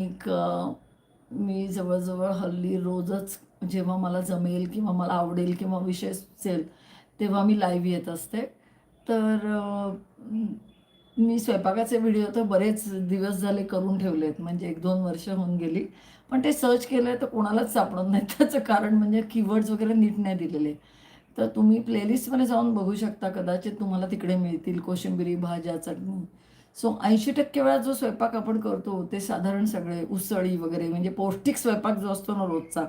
एक मी जवळजवळ हल्ली रोजच जेव्हा मला जमेल किंवा मला आवडेल किंवा विषय सुचेल तेव्हा मी लाईव्ह येत असते. तर मी स्वयंपाकाचे व्हिडिओ तर बरेच दिवस झाले करून ठेवले आहेत म्हणजे एक दोन वर्ष होऊन गेली. पण ते सर्च केलं तर कोणालाच सापडत नाही. त्याचं कारण म्हणजे कीवर्ड्स वगैरे नीट नाही दिलेले. तर तुम्ही प्लेलिस्टमध्ये जाऊन बघू शकता कदाचित तुम्हाला तिकडे मिळतील. कोशिंबिरी भाज्या चटणी सो ऐंशी टक्के वेळा जो स्वयंपाक आपण करतो ते साधारण सगळे उसळी वगैरे म्हणजे पौष्टिक स्वयंपाक जो असतो ना रोजचा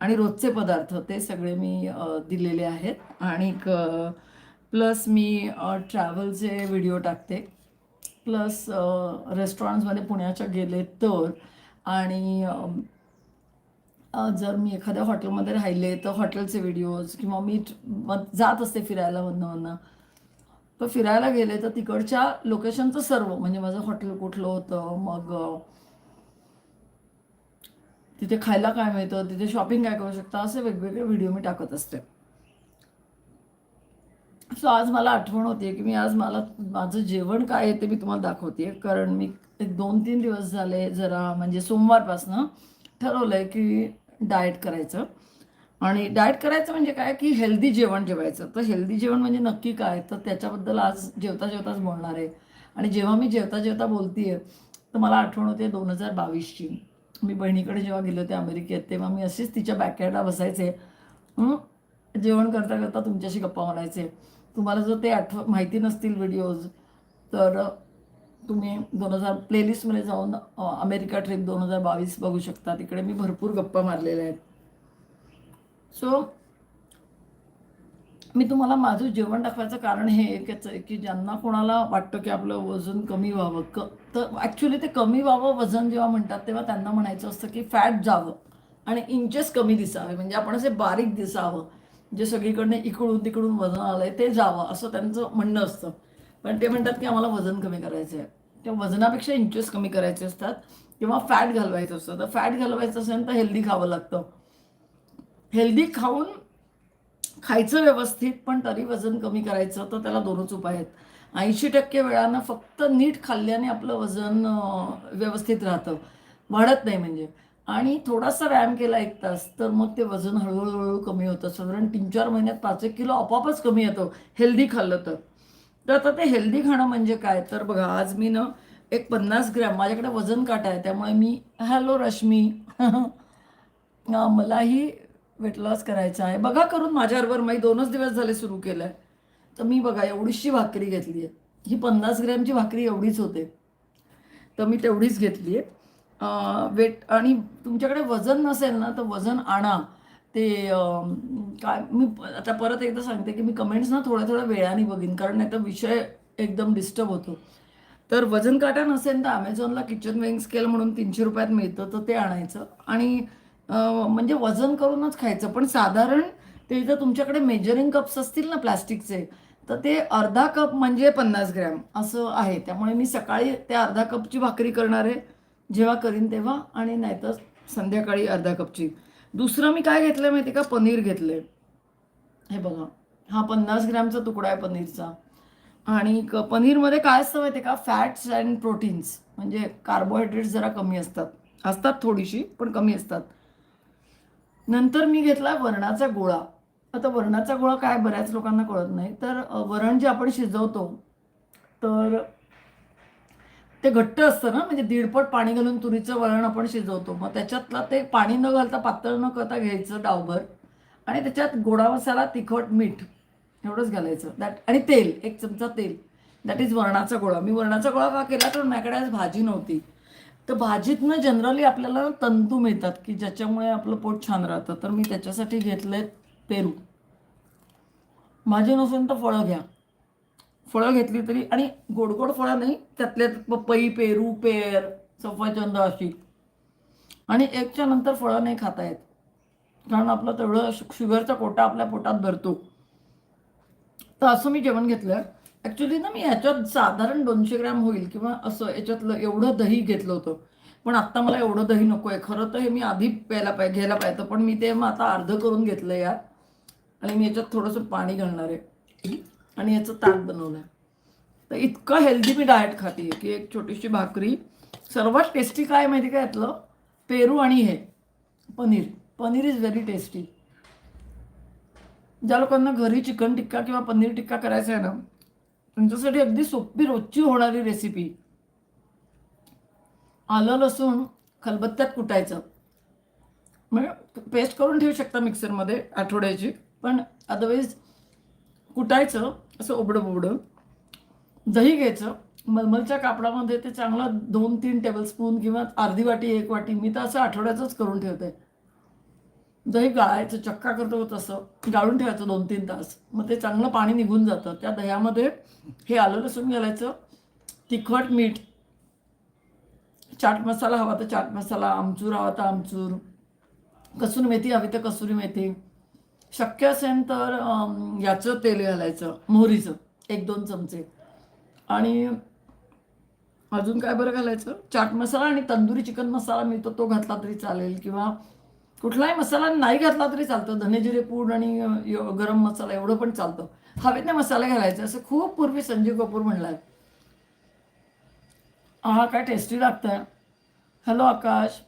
आणि रोजचे पदार्थ ते सगळे मी दिलेले आहेत. आणि प्लस मी ट्रॅव्हलचे व्हिडिओ टाकते. प्लस रेस्टॉरंट्समध्ये पुण्याच्या गेले तर आणि जर मी एखाद्या हॉटेलमध्ये राहिले तर हॉटेलचे व्हिडिओज किंवा मी जात असते फिरायला म्हणणं तर फिरायला गेले तर तिकडच्या लोकेशनचं सर्व म्हणजे माझं हॉटेल कुठलं होतं मग तिथे खायला काय मिळतं तिथे शॉपिंग काय करू शकता असे वेगवेगळे व्हिडिओ मी टाकत असते. सो आज मला आठवण होते की मी आज मला माझं जेवण काय आहे ते मी तुम्हाला दाखवते कारण मी एक दोन तीन दिवस झाले जरा म्हणजे सोमवारपासनं ठरवलं आहे की डाएट करायचं. आणि डाएट करायचं म्हणजे काय? की हेल्दी जेवण जेवायचं. तर हेल्दी जेवण म्हणजे नक्की काय? तर त्याच्याबद्दल आज जेवता जेवताच बोलणार आहे. आणि जेव्हा मी जेवता जेवता बोलतीये तर मला आठवण होते दोन हजार बावीसची. मी बहिणीकडे जेव्हा गेले होते अमेरिकेत तेव्हा मी अशीच तिच्या बॅकयार्डला बसायचे. जेवण करता करता तुमच्याशी गप्पा मारायचे. तुम्हाला जर ते आठव माहिती नसतील व्हिडिओज तर तुम्ही दोन हजार प्लेलिस्टमध्ये जाऊन अमेरिका ट्रिप दोन हजार बावीस बघू शकता. तिकडे मी भरपूर गप्पा मारलेल्या आहेत. सो मी तुम्हाला माझं जेवण दाखवायचं कारण हे एकच आहे की ज्यांना कोणाला वाटतं की आपलं वजन कमी व्हावं क तर ॲक्च्युली ते कमी व्हावं वजन जेव्हा म्हणतात तेव्हा त्यांना म्हणायचं असतं की फॅट जावं आणि इंचेस कमी दिसावे. म्हणजे आपण असे बारीक दिसावं जे सगळीकडनं इकडून तिकडून वजन आलंय ते जावं असं त्यांचं म्हणणं असतं. पण ते म्हणतात की आम्हाला वजन कमी करायचं आहे. त्या वजनापेक्षा इंचेस कमी करायचे असतात किंवा फॅट घालवायचं असतं. तर फॅट घालवायचं असेल तर हेल्दी खावं लागतं. हेल्दी खाऊन खायचं व्यवस्थित पण तरी वजन कमी करायचं तर त्याला दोनच उपाय आहेत. ऐंशी टक्के वेळानं फक्त नीट खाल्ल्याने आपलं वजन व्यवस्थित राहतं. वाढत नाही म्हणजे. आणि थोडासा व्यायाम केला एक तास तर मग ते वजन हळूहळू कमी होतं. साधारण तीन चार महिन्यात पाच एक किलो आपोआपच कमी येतं हेल्दी खाल्लं तर. तर आता ते हेल्दी खाणं म्हणजे काय? तर बघा आज मी ना एक पन्नास ग्रॅम माझ्याकडे वजन काटा आहे त्यामुळे मी हॅलो रश्मी. मलाही वेट लॉस करायचा आहे. बघा करून माझ्याबरोबर मी दोनच दिवस झाले सुरू केलं आहे तर मी बघा एवढीशी भाकरी घेतली आहे ही पन्नास ग्रॅमची भाकरी एवढीच होते. तर मी तेवढीच घेतली आहे वेट आणि तुमच्याकडे वजन नसेल ना तर वजन आणा. ते काय मी प- आता परत एकदा सांगते की मी कमेंट्स ना थोड्या थोड्या वेळाने बघीन. कारण नाही तर विषय एकदम डिस्टर्ब होतो. तर वजन काटा नसेल तर अमेझॉनला किचन वेंग स्केल म्हणून तीनशे रुपयात मिळतं. तर ते आणायचं. आणि म्हणजे वजन करूनच खायचं. पण साधारण ते जर तुमच्याकडे मेजरिंग कप्स असतील ना प्लास्टिकचे तर ते अर्धा कप म्हणजे पन्नास ग्रॅम असं आहे. त्यामुळे मी सकाळी त्या अर्धा कपची भाकरी करणार आहे. जेव्हा करीन तेव्हा आणि नाहीतर संध्याकाळी अर्धा कपची दुसरं मी काय घेतलं माहिती का? पनीर घेतलं हे बघा. हा पन्नास ग्रॅमचा तुकडा आहे पनीरचा. आणि क पनीरमध्ये काय असतं माहिती का? फॅट्स अँड प्रोटीन्स म्हणजे कार्बोहायड्रेट्स जरा कमी असतात. असतात थोडीशी पण कमी असतात. नंतर मी घेतला वरणाचा गोळा. आता वरणाचा गोळा काय बऱ्याच लोकांना कळत नाही. तर वरण जे आपण शिजवतो तर ते घट्ट असतं ना? म्हणजे दीडपट पाणी घालून तुरीचं वरण आपण शिजवतो. मग त्याच्यातला ते पाणी न घालता पातळ न करता घ्यायचं डावभर. आणि त्याच्यात गोडा मसाला तिखट मीठ एवढंच घालायचं. दॅट आणि तेल एक चमचा तेल. दॅट इज वरणाचा गोळा. मी वरणाचा गोळा का केला? तर माझ्याकडे आज भाजी नव्हती. तर भाजीतनं जनरली आपल्याला तंतू मिळतात की ज्याच्यामुळे आपलं पोट छान राहतं. तर मी त्याच्यासाठी घेतलंय पेरू. भाजी नसेल तर फळं घ्या. फळं घेतली तरी आणि गोड गोड फळं नाही त्यातल्या पपई पेरू पेर सफरचंद अशी. आणि एकच्या नंतर फळं नाही खाता येत. कारण आपलं तेवढं शुगरचा कोटा आपल्या पोटात भरतो. तर असं मी जेवण घेतलं. ॲक्च्युली ना मी ह्याच्यात साधारण दोनशे ग्रॅम होईल किंवा असं याच्यातलं एवढं दही घेतलं होतं. पण आत्ता मला एवढं दही नको आहे खरं तर हे मी आधी प्यायला पाहिजे घ्यायला पाहिजे पण मी ते मग आता अर्ध करून घेतलं यात आणि मी याच्यात थोडंसं पाणी घालणार आहे. आणि याचं ताट बनवलं आहे तर इतकं हेल्दी मी डाएट खाते की एक छोटीशी भाकरी. सर्वात टेस्टी काय माहिती काय यातलं? पेरू आणि हे. Paneer. Paneer is very tasty ज्या लोकांना घरी चिकन टिक्का किंवा पनीर टिक्का करायचा आहे ना तुमच्यासाठी अगदी सोपी रोजची होणारी रेसिपी आलं लसूण खलबत्त्यात कुटायचं. म्हणजे पेस्ट करून ठेवू शकता मिक्सरमध्ये आठवड्याची पण अदरवाईज कुटायचं असं ओबडं बोबडं दही घ्यायचं. मलमलच्या कापडामध्ये ते चांगलं दोन तीन टेबलस्पून किंवा अर्धी वाटी एक वाटी मी तर असं आठवड्याचंच करून ठेवते. दही गाळायचं चक्का करतो तसं. गाळून ठेवायचं दोन तीन तास. मग ते चांगलं पाणी निघून जातं. त्या दह्यामध्ये हे आलं लसूण घालायचं. तिखट मीठ. चाट मसाला हवा तर चाट मसाला आमचूर हवा तर आमचूर. कसुरी मेथी हवी तर कसुरी मेथी. शक्य असेल तर याचं तेल घालायचं मोहरीचं. एक दोन चमचे. आणि अजून काय बरं घालायचं? चाट मसाला आणि तंदुरी चिकन मसाला मिळतो तो घातला तरी चालेल. किंवा कुठलाही मसाला नाही घातला तरी चालतं. धनेजिरे पूड आणि गरम मसाला एवढं पण चालतं. हवेत नाही मसाले घालायचे. असं खूप पूर्वी संजीव कपूर म्हणलाय. हा काय टेस्टी लागतंय हॅलो आकाश.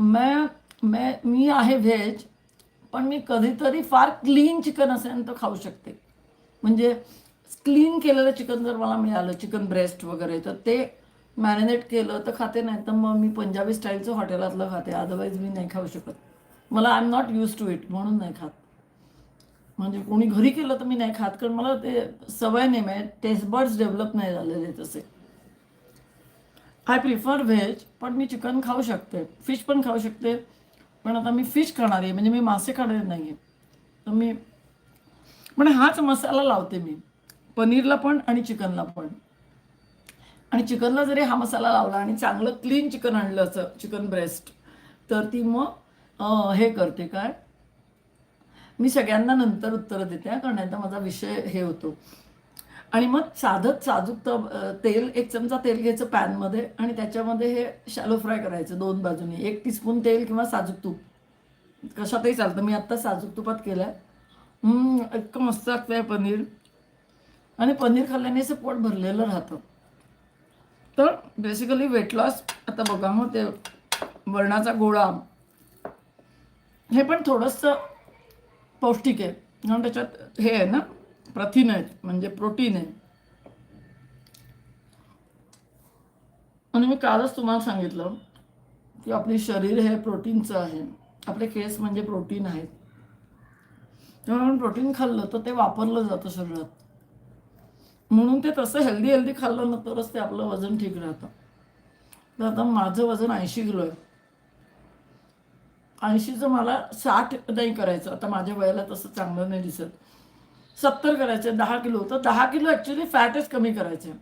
मैं मैं मी आहे व्हेज पण मी कधीतरी फार क्लीन चिकन असेल तर खाऊ शकते. म्हणजे क्लीन केलेलं चिकन जर मला मिळालं चिकन ब्रेस्ट वगैरे तर ते मॅरिनेट केलं तर खाते नाही तर मग मी पंजाबी स्टाईलचं हॉटेलातलं खाते. अदरवाईज मी नाही खाऊ शकत. मला I am not use to eat म्हणून नाही खात. म्हणजे कोणी घरी केलं तर मी नाही खात कारण मला ते सवय नाही म्हणजे टेस्ट बर्ड्स डेव्हलप नाही झालेले तसे. आय प्रिफर व्हेज पण मी चिकन खाऊ शकते फिश पण खाऊ शकते. पण आता मी फिश खाणार आहे म्हणजे मी मासे खाणार नाही आहे तर मी पण हाच मसाला लावते मी पनीरला पण आणि चिकनला पण. आणि चिकनला जरी हा मसाला लावला आणि चांगलं क्लीन चिकन आणलं असं चिकन ब्रेस्ट तर ती मग हे करते काय? मी सगळ्यांना नंतर उत्तरं देते कारण आता माझा विषय हे होतो. आणि मग साधत साजूक तेल एक चमचा तेल घ्यायचं पॅनमध्ये आणि त्याच्यामध्ये हे शॅलो फ्राय करायचं दोन बाजूनी. एक टीस्पून तेल किंवा साजूक तूप. कशातही चालतं. मी आत्ता साजूक तुपात केलं आहे इतकं मस्त लागतं आहे पनीर. आणि पनीर खाल्ल्याने असं पोट भरलेलं राहतं. तर बेसिकली वेट लॉस आता बघा मग ते वरणाचा गोळा. हे पण थोडंसं पौष्टिक आहे. कारण त्याच्यात हे आहे ना प्रथिन आहेत म्हणजे प्रोटीन आहे. आणि मी कालच तुम्हाला सांगितलं की आपले शरीर हे प्रोटीनचं आहे. आपले केस म्हणजे प्रोटीन आहेत. तेव्हा आपण प्रोटीन खाल्लं तर ते वापरलं जातं शरीरात. म्हणून ते तसं हेल्दी हेल्दी खाल्लं ना तरच ते आपलं वजन ठीक राहतं. तर आता माझं वजन ऐंशी किलो आहे. ऐंशीचं मला साठ नाही करायचं. आता माझ्या वयाला तसं चांगलं नाही दिसत. सत्तर करायचं दहा किलो तर दहा किलो ॲक्च्युली फॅटच कमी करायचे.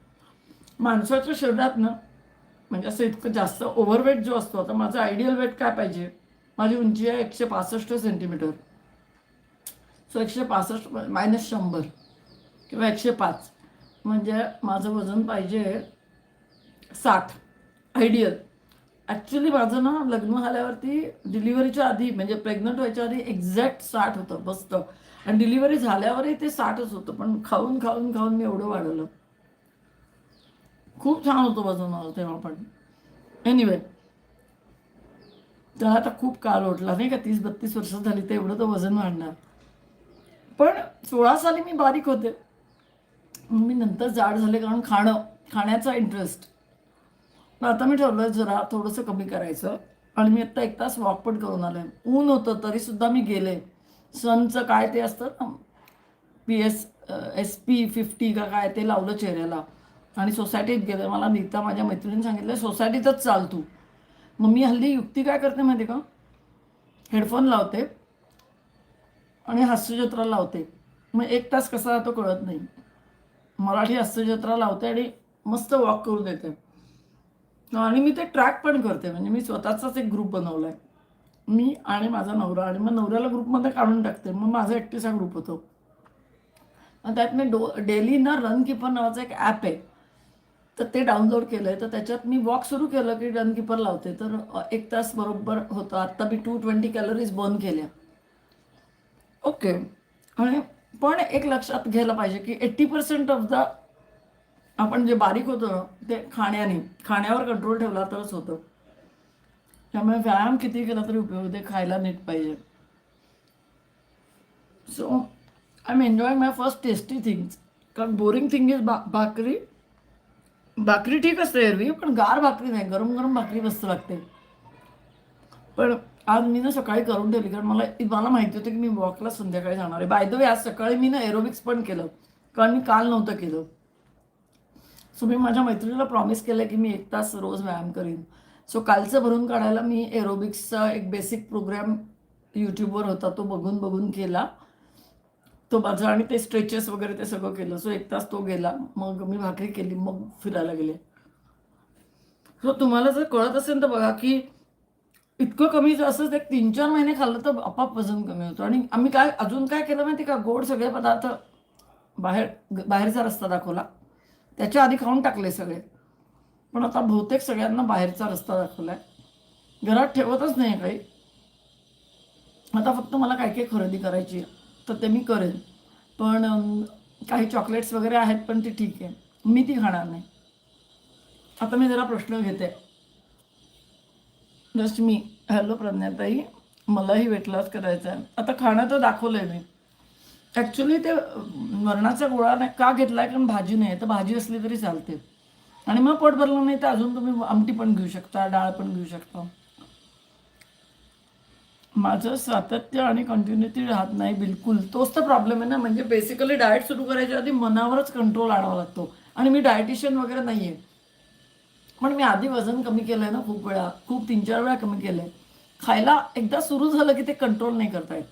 माणसाच्या शरीरात ना म्हणजे असं इतकं जास्त ओव्हरवेट जो असतो आता माझं आयडियल वेट काय पाहिजे? माझी उंची आहे एकशे पासष्ट सेंटीमीटर सो एकशे पासष्ट मायनस शंभर किंवा एकशे पाच. म्हणजे माझं वजन पाहिजे साठ. आयडियल ॲक्च्युली माझं ना लग्न झाल्यावरती डिलिव्हरीच्या आधी म्हणजे प्रेग्नंट व्हायच्या आधी एक्झॅक्ट साठ होतं बसतं आणि डिलिव्हरी झाल्यावरही ते साठच होतं पण खाऊन खाऊन खाऊन मी एवढं वाढवलं. खूप छान होतं वजन माझं तेव्हा पण. एनिवे त्याला आता खूप काळ ओढला नाही का? तीस बत्तीस वर्ष झाली ते एवढं तर वजन वाढणार. पण सोळा साली मी बारीक होते. मी नंतर जाड झाले कारण खाणं खाण्याचा इंटरेस्ट आता मी ठरलं जरा थोडंसं कमी करायचं. आणि मी आत्ता एक तास वॉक पण करून आले. ऊन होतं तरीसुद्धा मी गेले. सनचं काय ते असतं ना? P S S P fifty का काय ते लावलं चेहऱ्याला. आणि सोसायटीत गेले. मला नीता माझ्या मैत्रिणीने सांगितलं सोसायटीतच चाल तू. मग मी हल्ली युक्ती काय करते माहिती का? हेडफोन लावते. आणि हास्यजत्रा लावते. मग एक तास कसा जातो कळत नाही. मराठी हास्यजत्रा लावते आणि मस्त वॉक करू देते आणि मी ते ट्रॅक पण करते. म्हणजे मी स्वतःचाच एक ग्रुप बनवला आहे मी आणि माझा नवरा. आणि मग नवऱ्याला ग्रुपमध्ये काढून टाकते. मग माझा एकटीचा ग्रुप होतो. आणि त्यात मी डो डेली ना रन किपर नावाचं एक ॲप आहे. तर ते डाउनलोड केलं आहे तर त्याच्यात मी वॉक सुरू केलं की रन किपर लावते. तर एक तास बरोबर होतं. आत्ता मी टू ट्वेंटी कॅलरीज बर्न केल्या. ओके आणि पण एक लक्षात घ्यायला पाहिजे की एट्टी पर्सेंट ऑफ द आपण जे बारीक होतो ते खाण्याने खाण्यावर कंट्रोल ठेवला तरच होतं. त्यामुळे व्यायाम किती केला तरी उपयोग होते खायला नीट पाहिजे. So I am enjoying my first tasty things कारण बोरिंग थिंग इज बा भाकरी. भाकरी ठीक असते एरवी पण गार भाकरी नाही. गरम गरम भाकरी मस्त लागते. पण आज मी ना सकाळी करून ठेवली कारण मला मला माहिती होतं की मी वॉकला संध्याकाळी जाणार आहे. बाय द वे आज सकाळी मी ना एरोबिक्स पण केलं. कारण मी काल नव्हतं केलं. सो मी माझ्या मैत्रिणीला प्रॉमिस केलं की मी एक तास रोज व्यायाम करीन. सो कालचं भरून काढायला मी एरोबिक्सचा एक बेसिक प्रोग्राम यूट्यूबवर होता तो बघून बघून केला. तो माझा आणि ते स्ट्रेचेस वगैरे ते सगळं केलं. सो एक तास तो गेला. मग मी भाकरी केली मग फिरायला गेले. सो तुम्हाला जर कळत असेल तर बघा की इतकं कमी जर असंच एक तीन चार महिने खाल्लं तर आपाप वजन कमी होतं. आणि आम्ही काय अजून काय केलं माहिती का? गोड सगळे पदार्थ बाहेर बाहेरचा रस्ता दाखवला. त्याच्या आधी खाऊन टाकले सगळे. पण आता बहुतेक सगळ्यांना बाहेरचा रस्ता दाखवलाय. घरात ठेवतच नाही काही. आता फक्त मला काय काय खरेदी करायची आहे तर ते मी करेन. पण काही चॉकलेट्स वगैरे आहेत पण ती ठीक आहे. मी ती खाणार नाही. आता मी जरा प्रश्न घेते. जस्ट मी. हॅलो प्रज्ञाताई. मलाही वेट लॉस करायचं आहे आता खाणं तर दाखवलं आहे मी. ॲक्च्युली ते वरणाचा गोळा नाही का घेतला आहे कारण भाजी नाही. तर भाजी असली तरी चालते. आणि मग पोट भरलं नाही तर अजून तुम्ही आमटी पण घेऊ शकता डाळ पण घेऊ शकता. माझं सातत्य आणि कंटिन्युटी राहत नाही बिलकुल. तोच तर प्रॉब्लेम आहे ना. म्हणजे बेसिकली डाएट सुरू करायच्या आधी मनावरच कंट्रोल आणावा लागतो. आणि मी डायटिशियन वगैरे नाही आहे पण मी आधी वजन कमी केलं आहे ना खूप वेळा. खूप तीन चार वेळा कमी केलं आहे खायला एकदा सुरू झालं की ते कंट्रोल नाही करता येत.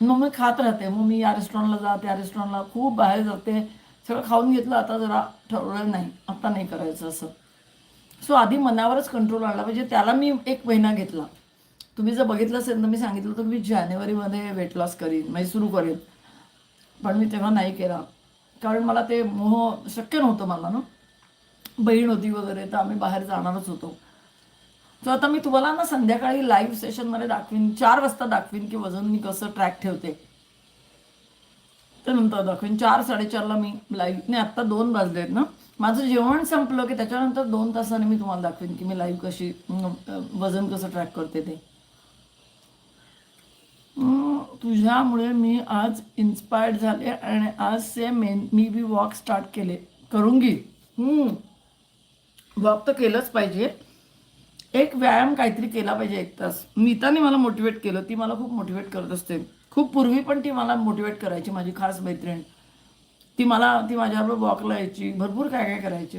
मग मी खात राहते. मग मी या रेस्टॉरंटला जा त्या रेस्टॉरंटला खूप बाहेर जाते. सगळं खाऊन घेतलं आता जरा ठरवलं नाही. आता नाही करायचं असं. सो आधी मनावरच कंट्रोल आणला म्हणजे त्याला मी एक महिना घेतला. तुम्ही जर बघितलं असेल तर मी सांगितलं होतं की मी जानेवारीमध्ये वेट लॉस करीन म्हणजे सुरू करेन. पण मी तेव्हा नाही केला. कारण मला ते मोह शक्य नव्हतं मला ना. बहीण होती वगैरे तर आम्ही बाहेर जाणारच होतो. तर आता मी तुम्हाला ना संध्याकाळी लाईव्ह सेशनमध्ये दाखवीन चार वाजता दाखवीन की वजन मी कसं ट्रॅक ठेवते. त्यानंतर दाखवीन. चार साडेचारला मी लाईव्ह नाही आत्ता दोन वाजले आहेत ना. माझं जेवण संपलं की त्याच्यानंतर दोन तासाने मी तुम्हाला दाखवीन की मी लाईव्ह कशी वजन कसं ट्रॅक करते ते. तुझ्यामुळे मी आज इन्स्पायर्ड झाले आणि आज से मेन मी बी वॉक स्टार्ट केले. करूंगी वॉक तर केलंच पाहिजे. एक व्यायाम काहीतरी केला पाहिजे एक तास. मीताने मला मोटिवेट केलं ती मला खूप मोटिवेट करत असते. खूप पूर्वी पण ती मला मोटिवेट करायची माझी खास मैत्रीण. ती मला ती माझ्याबरोबर वॉकला यायची भरपूर काय काय करायची.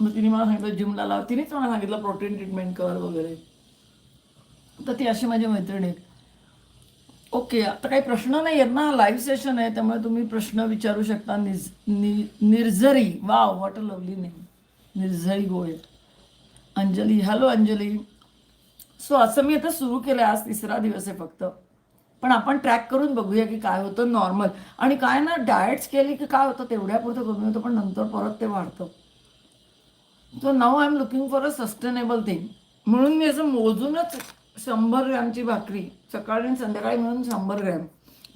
मग तिने मला सांगितलं जिमला लाव. तिनेच मला सांगितलं प्रोटीन ट्रीटमेंट कर वगैरे. तर ती अशी माझी मैत्रीण आहे. ओके आता काही प्रश्न नाही आहेत ना? लाईव्ह सेशन आहे त्यामुळे तुम्ही प्रश्न विचारू शकता. निज नि Nirjhari. Wow what a lovely name Nirjhari Goyal Anjali hello Anjali. So असं मी आता सुरू केलं आज तिसरा दिवस आहे फक्त. पण आपण ट्रॅक करून बघूया की काय होतं नॉर्मल आणि काय ना डाएट्स केली की काय होतं तेवढ्यापुरतं कमी होतं पण नंतर परत ते वाढतं. So now I am looking for a sustainable thing म्हणून मी असं मोजूनच शंभर ग्रॅमची भाकरी सकाळी आणि संध्याकाळी मिळून शंभर ग्रॅम.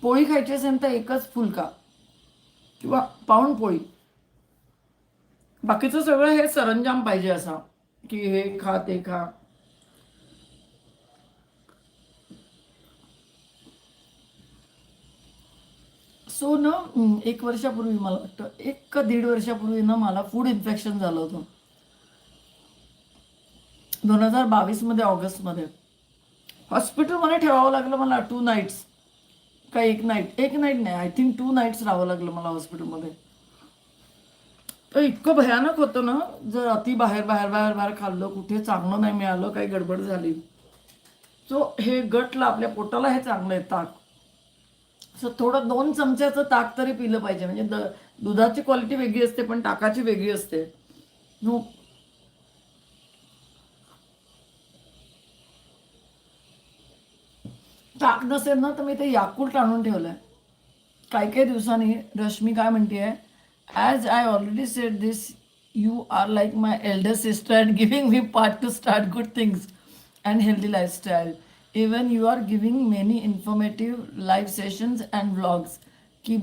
पोळी खायची असेल तर एकच फुलका किंवा पाऊण पोळी. बाकीचं सगळं हे सरंजाम पाहिजे असा. की हे खा ते खा. सो ना एक वर्षापूर्वी मला वाटतं एक का दीड वर्षापूर्वी ना मला फूड इन्फेक्शन झालं होतं. दोन हजार बावीसमध्ये ऑगस्टमध्ये हॉस्पिटलमध्ये ठेवावं लागलं मला टू नाईट्स का एक नाईट एक नाईट नाही आय थिंक टू नाईट्स राहावं लागलं मला हॉस्पिटलमध्ये इतकं भयानक होतं ना जर अति बाहेर बाहेर बाहेर बाहेर खाल्लं कुठे चांगलं नाही मिळालं काही गडबड झाली. सो हे गटला आपल्या पोटाला हे चांगलं आहे ताक. सो थोडं दोन चमच्याचं ताक तरी पिलं पाहिजे. म्हणजे द दुधाची क्वालिटी वेगळी असते पण ताकाची वेगळी असते. नो ताक नसेल ना तर मी ते याकूट आणून ठेवलं आहे काही काही दिवसांनी रश्मी काय म्हणते आहे as I already said this you are like my elder sister and giving me part to start good things and healthy lifestyle. Even you are giving many informative live sessions and vlogs की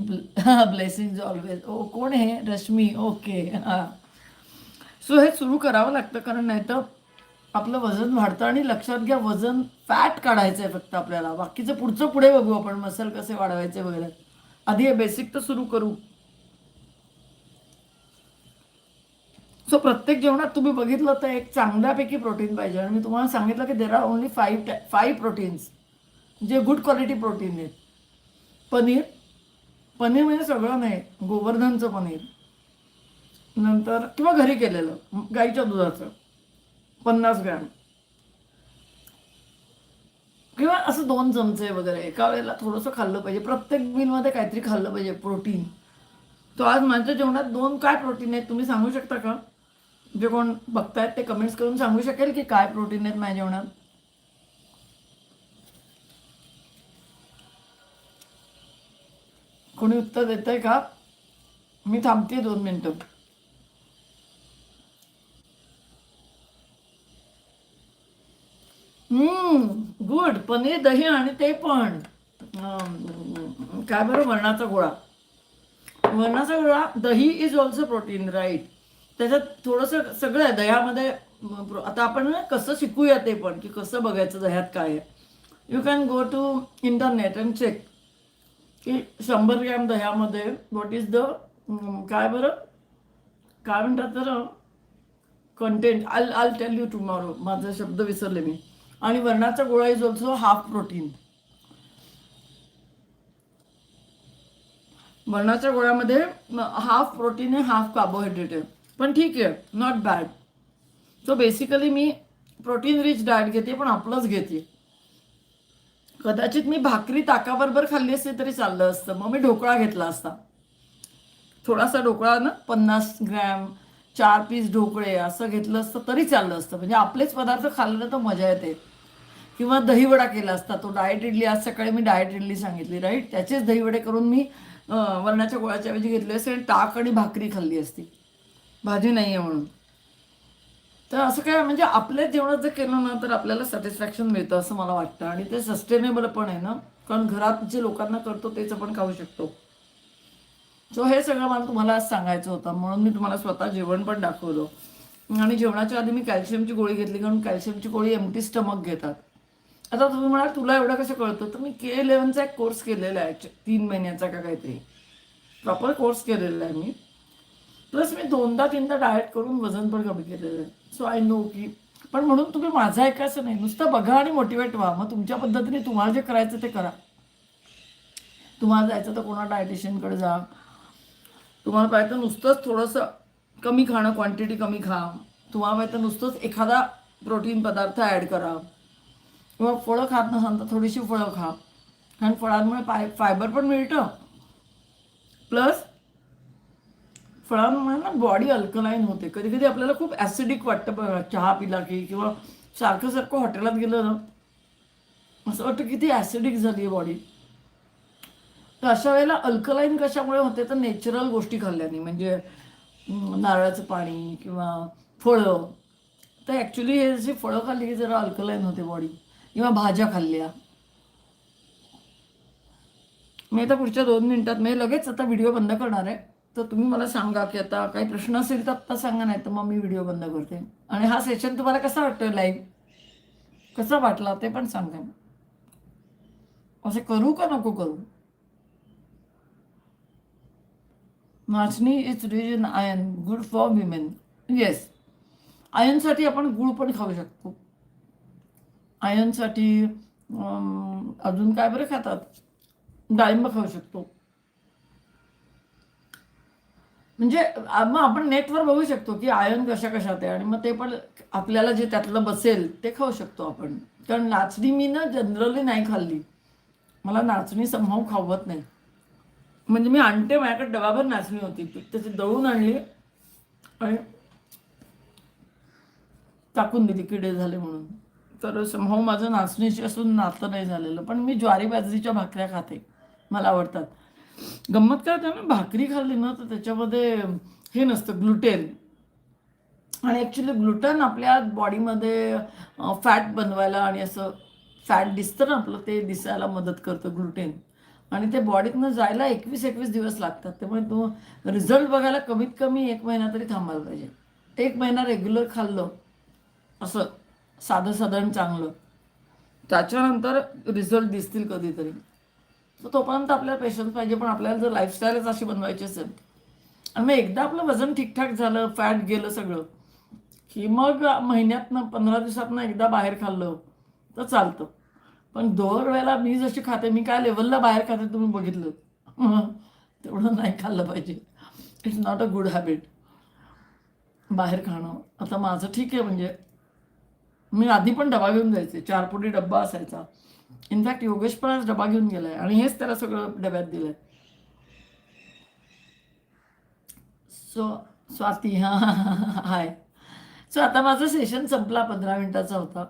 blessings always. ओ कोण आहे? Rashmi. Okay हां. So हे सुरू करावं लागतं कारण नाही तर आपलं वजन वाढतं आणि लक्षात घ्या वजन फॅट काढायचं आहे फक्त आपल्याला. बाकीचं पुढचं पुढे बघू आपण. मसल कसे वाढवायचे वगैरे. आधी हे बेसिक तर सुरू करू. सो प्रत्येक जेवणात तुम्ही बघितलं तर एक चांगल्यापैकी प्रोटीन पाहिजे. आणि मी तुम्हाला सांगितलं की देर आर ओनली फाईव्ह टॅ फाईव्ह प्रोटीन्स जे गुड क्वालिटी प्रोटीन आहेत. पनीर पनीर म्हणजे सगळं नाही गोवर्धनचं पनीर. नंतर किंवा घरी केलेलं गाईच्या दुधाचं पन्नास ग्रॅम. किंवा असं दोन चमचे वगैरे एका वेळेला थोडंसं खाल्लं पाहिजे. प्रत्येक मिलमध्ये काहीतरी खाल्लं पाहिजे प्रोटीन तो आज माझ्या जेवणात दोन काय प्रोटीन आहेत तुम्ही सांगू शकता का? जे कोण बघतायत ते कमेंट्स करून सांगू शकेल की काय प्रोटीन आहेत माझ्या जेवणात? कोणी उत्तर देत आहे का? मी थांबते दोन मिनटं. गुड पनीर दही आणि ते पण. काय बरं वरणाचा गोळा. वरणाचा गोळा दही इज ऑल्सो प्रोटीन राईट त्याच्यात थोडंसं सगळं आहे दह्यामध्ये आता आपण कसं शिकूया ते पण की कसं बघायचं दह्यात काय आहे. You can go to internet and check की शंभर ग्रॅम दह्यामध्ये व्हॉट इज द काय बरं? काय म्हणतात तर कंटेंट आल आल टेल यू टुमॉरो माझा शब्द विसरले मी. आणि वर्णाचा गोळा इज ऑल्सो हाफ प्रोटीन वर्णाच्या गोळ्यामध्ये हाफ प्रोटीन आहे हाफ कार्बोहायड्रेट आहे. पण ठीक आहे नॉट बॅड सो बेसिकली मी प्रोटीन रिच डाएट घेते पण आपलंच घेते. कदाचित मी भाकरी ताकाबरोबर खाल्ली असते तरी चाललं असतं. मग मी ढोकळा घेतला असता. थोडासा ढोकळा ना पन्नास ग्रॅम चार पीस ढोकळे असं घेतलं असतं तरी चाललं असतं. म्हणजे आपलेच पदार्थ खाल्लं तर मजा येते. किंवा दहीवडा केला असता. तो डाएट इडली आज सकाळी मी डाएट इडली सांगितली राईट त्याचेच दहीवडे करून मी वरणाच्या गोळ्याच्या ऐवजी घेतले असते आणि ताक आणि भाकरी खाल्ली असती. भाजी नाही आहे म्हणून. तर असं काय म्हणजे आपल्या जेवणात जर केलं ना तर आपल्याला सॅटिस्फॅक्शन मिळतं असं मला वाटतं. आणि ते सस्टेनेबल पण आहे ना. कारण घरात जे लोकांना करतो तेच आपण खाऊ शकतो. सो हे सगळं मला तुम्हाला आज सांगायचं होतं. म्हणून मी तुम्हाला स्वतः जेवण पण दाखवलं. आणि जेवणाच्या आधी मी कॅल्शियमची गोळी घेतली. कारण कॅल्शियमची गोळी एमटी स्टमक घेतात. आता तुम्ही म्हणाल तुला एवढं कसं कळतं? तर मी के इलेवनचा एक कोर्स केलेला आहे. तीन महिन्याचा का काहीतरी. प्रॉपर कोर्स केलेला आहे मी. प्लस मी दोनदा तीनदा डाएट करून वजन पण कमी केलेलं आहे. सो आय नो की पण म्हणून तुम्ही माझं ऐकायचं नाही. नुसतं बघा आणि मोटिवेट व्हा. मग तुमच्या पद्धतीने तुम्हाला जे करायचं ते करा. तुम्हाला जायचं तर कोणा डायटिशियनकडे जा. तुम्हाला पाहिजे तर नुसतंच थोडंसं कमी खाणं क्वांटिटी कमी खा. तुम्हाला पाहिजे तर नुसतंच एखादा प्रोटीन पदार्थ ॲड करा. किंवा फळं खात नसाल तर थोडीशी फळं खा. कारण फळांमुळे पाय फायबर पण मिळतं. प्लस फळांमुळे ना बॉडी अल्कलाईन होते. कधी कधी आपल्याला खूप ॲसिडिक वाटतं बघा चहा पिला की किंवा सारखं सारखं हॉटेलात गेलं ना असं वाटतं किती ॲसिडिक झाली आहे बॉडी तर अशा वेळेला अल्कलाईन कशामुळे होते? तर नेचरल गोष्टी खाल्ल्याने. म्हणजे नारळाचं पाणी किंवा फळं. तर ॲक्च्युली हे जे फळं खाल्ली की जरा अल्कलाईन होते बॉडी किंवा भाज्या खाल्ल्या. मी आता पुढच्या दोन मिनिटात मी लगेच आता व्हिडिओ बंद करणार आहे. तर तुम्ही मला सांगा की आता काही प्रश्न असेल तर आत्ता सांगा नाही तर मग मी व्हिडिओ बंद करते. आणि हा सेशन तुम्हाला कसा वाटतोय लाईव्ह कसा वाटला ते पण सांगा. असे करू का नको करू? Nachni is rich in iron good for women yes आयनसाठी आपण गुळ पण खाऊ शकतो. आयनसाठी अजून काय बरं खातात? डाळिंब खाऊ शकतो. म्हणजे मग आपण नेटवर बघू शकतो की आयन कशा कशात आहे आणि मग ते पण आपल्याला जे त्यातलं बसेल ते खाऊ शकतो आपण. कारण नाचणी मी ना जनरली नाही खाल्ली. मला नाचणी संभाव खावत नाही. म्हणजे मी आणते माझ्याकडे डबाभर नाचणी होती. त्याची दळून आणली आणि टाकून दिली किडे झाले म्हणून. तर संभाव माझं नाचणीची असून नातं नाही झालेलं. पण मी ज्वारी बाजरीच्या भाकऱ्या खाते. मला आवडतात. गंमत काय होतं ना भाकरी खाल्ली ना तर त्याच्यामध्ये हे नसतं ग्लुटेन आणि ॲक्च्युली ग्लुटन आपल्या बॉडीमध्ये फॅट बनवायला आणि असं फॅट दिसतं ना आपलं ते दिसायला मदत करतं ग्लुटेन आणि ते बॉडीतनं जायला एकवीस एकवीस दिवस लागतात. त्यामुळे तो रिझल्ट बघायला कमीत कमी एक महिना तरी थांबायला पाहिजे. एक महिना रेग्युलर खाल्लं असं साधं साधारण चांगलं. त्याच्यानंतर रिझल्ट दिसतील कधीतरी. तर तोपर्यंत आपल्याला पेशन्स पाहिजे पण आपल्याला जर लाईफस्टाईलच अशी बनवायची असेल आणि मग एकदा आपलं वजन ठीकठाक झालं फॅट गेलं सगळं की मग महिन्यातनं पंधरा दिवसातनं एकदा बाहेर खाल्लं तर चालतं. पण दर वेळेला मी जशी खाते मी काय लेवलला बाहेर खाते तुम्ही बघितलं. तेवढं नाही खाल्लं पाहिजे. It's not a good habit बाहेर खाणं. आता माझं ठीक आहे म्हणजे मी आधी पण डबा घेऊन जायचे चार पोटी डब्बा असायचा. इनफॅक्ट योगेश पण आज डबा घेऊन गेलाय. आणि हेच त्याला सगळं डब्यात दिलंय. सो स्वाती हां हाय. सो आता माझं सेशन संपला पंधरा मिनिटाचा होता.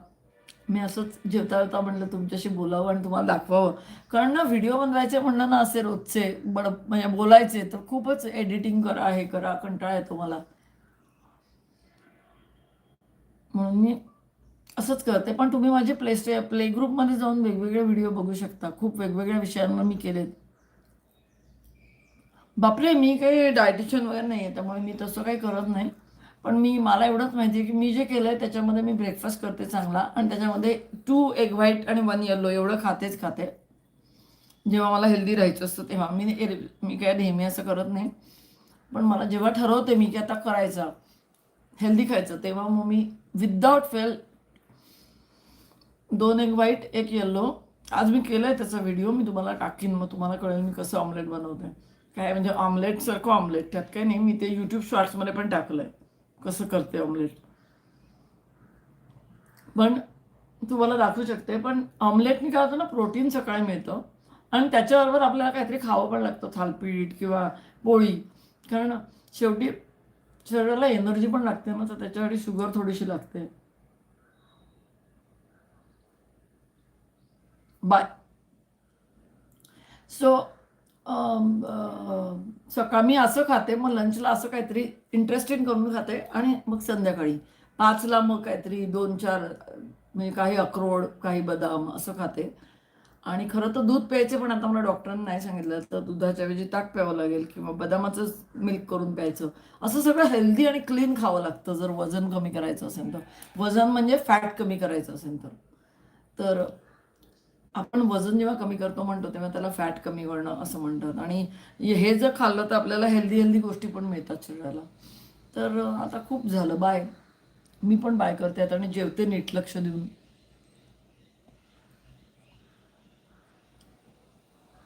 मी असंच जेवता जेवता म्हणलं तुमच्याशी बोलावं आणि तुम्हाला दाखवावं. कारण ना व्हिडिओ बनवायचे म्हणणं ना असे रोजचे बड म्हणजे बोलायचे तर खूपच एडिटिंग करा हे करा कंटाळा येतो मला. म्हणून मी असंच करते. पण तुम्ही माझे प्ले स्टे प्ले ग्रुपमध्ये जाऊन वेगवेगळे व्हिडिओ बघू शकता. खूप वेगवेगळ्या विषयांवर मी केलेत. बापरे मी काही डायटिशियन वगैरे नाही आहे त्यामुळे मी तसं काही करत नाही. पण मी मला एवढंच माहिती आहे की मी जे केलं आहे त्याच्यामध्ये मी ब्रेकफास्ट करते चांगला. आणि त्याच्यामध्ये टू एग व्हाईट आणि वन येल्लो एवढं खातेच खाते. जेव्हा मला हेल्दी राहायचं असतं तेव्हा. मी मी काय नेहमी असं करत नाही. पण मला जेव्हा ठरवते मी की आता करायचं. हेल्दी खायचं तेव्हा मग मी विदाउट फेल दोन एक व्हाईट एक येल्लो आज मी केलं आहे त्याचा व्हिडिओ मी तुम्हाला टाकीन मग तुम्हाला कळेल मी कसं ऑमलेट बनवते काय म्हणजे ऑमलेटसारखं ऑमलेट त्यात काही नाही मी ते यूट्यूब शॉर्ट्समध्ये पण टाकलं आहे कसं करते ऑमलेट पण तुम्हाला दाखवू शकते पण ऑमलेटनी काय होतं ना प्रोटीन सकाळी मिळतं. आणि त्याच्याबरोबर आपल्याला काहीतरी खावं पण लागतं थालपीठ किंवा पोळी. कारण शेवटी शरीराला एनर्जी पण लागते ना तर त्याच्यासाठी शुगर थोडीशी लागते. बाय सो सकाळ मी असं खाते मग लंचला असं काहीतरी इंटरेस्टिंग करून खाते आणि मग संध्याकाळी पाचला मग काहीतरी दोन चार म्हणजे काही अक्रोड काही बदाम असं खाते. आणि खरं तर दूध प्यायचे पण आता मला डॉक्टरांनी नाही सांगितलं तर दुधाच्या ऐवजी ताक प्यावं लागेल किंवा बदामाचं मिल्क करून प्यायचं. असं सगळं हेल्दी आणि क्लीन खावं लागतं जर वजन कमी करायचं असेल तर. वजन म्हणजे फॅट कमी करायचं असेल तर. तर आपण वजन जेव्हा कमी करतो म्हणतो तेव्हा त्याला फॅट कमी करणं असं म्हणतात. आणि हे जर खाल्लं तर आपल्याला हेल्दी हेल्दी गोष्टी पण मिळतात शरीराला. तर आता खूप झालं. बाय मी पण बाय करते आता आणि जेवते नीट लक्ष देऊन.